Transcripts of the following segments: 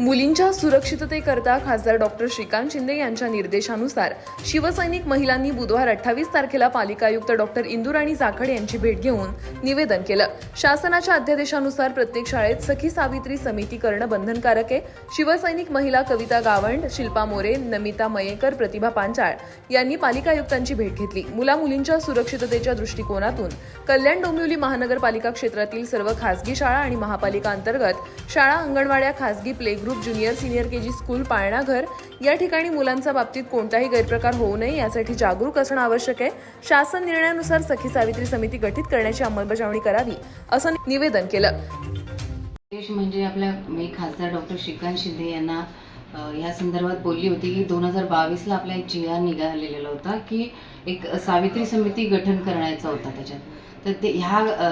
मुलींच्या सुरक्षिततेकरता खासदार डॉक्टर श्रीकांत शिंदे यांच्या निर्देशानुसार शिवसैनिक महिलांनी बुधवार अठ्ठावीस तारखेला पालिका आयुक्त डॉक्टर इंदुराणी जाखड यांची भेट घेऊन निवेदन केलं. शासनाच्या अध्यादेशानुसार प्रत्येक शाळेत सखी सावित्री समिती करणं बंधनकारक आहे. शिवसैनिक महिला कविता गावंड शिल्पा मोरे नमिता मयेकर प्रतिभा पांचाळ यांनी पालिका आयुक्तांची भेट घेतली. मुला मुलींच्या सुरक्षिततेच्या दृष्टिकोनातून कल्याण डोंबिवली महानगरपालिका क्षेत्रातील सर्व खासगी शाळा आणि महापालिका अंतर्गत शाळा अंगणवाड्या खासगी play group junior senior K G school पाळणाघर. या ठिकाणी मुलांच्या बाबतीत कोणताही गैरप्रकार होऊ नये यासाठी जागरूक असणं आवश्यक आहे. शासन निर्णयानुसार सखी सावित्री समिती गठीत करण्याची अंमलबजावणी करावी असं निवेदन केलं. म्हणजे आपल्या मी खासदार डॉक्टर श्रीकांत शिंदे यांना ह्या या संदर्भात बोलली होती की दोन हजार बावीसला आपला एक जी आर निघालेला होता की एक सावित्री समिती गठन करण्याचा होता त्याच्यात. तर ते ह्या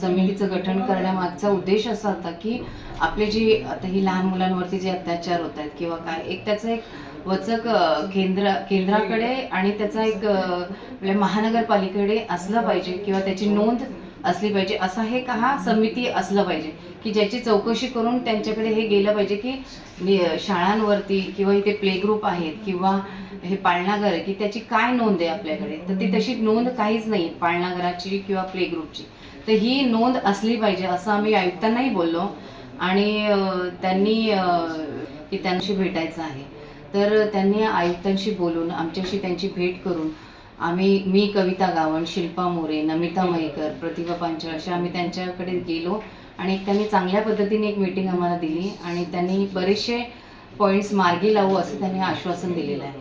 समितीचं गठन करण्यामागचा उद्देश असा होता की आपले जी आता ही लहान मुलांवरती जे अत्याचार होत आहेत किंवा काय एक त्याचं एक वचक केंद्र केंद्राकडे आणि त्याचा एक आपल्या महानगरपालिकेकडे असलं पाहिजे किंवा त्याची नोंद असली पाहिजे. असा हे का हा समिती असलं पाहिजे. की ज्याची चौकशी करून त्यांच्याकडे हे गेलं पाहिजे की शाळांवरती किंवा इथे प्ले ग्रुप आहेत किंवा हे पाळणाघर आहे की त्याची काय नोंद आहे आपल्याकडे? तर ती तशी नोंद काहीच नाही पाळणाघराची किंवा प्ले ग्रुपची. तर ही नोंद असली पाहिजे असं आम्ही आयुक्तांनाही बोललो आणि त्यांनी की त्यांची भेटायचं आहे. तर त्यांनी आयुक्तांशी बोलून आमच्याशी त्यांची भेट करून आम्ही मी कविता गावण शिल्पा मोरे नमिता मयेकर प्रतिभा पांचाळ अशा आम्ही त्यांच्याकडे गेलो आणि एक त्यांनी चांगल्या पद्धतीने एक मीटिंग आम्हाला दिली आणि त्यांनी बरेचसे पॉईंट्स मार्गी लावू असं त्यांनी आश्वासन दिलेलं आहे.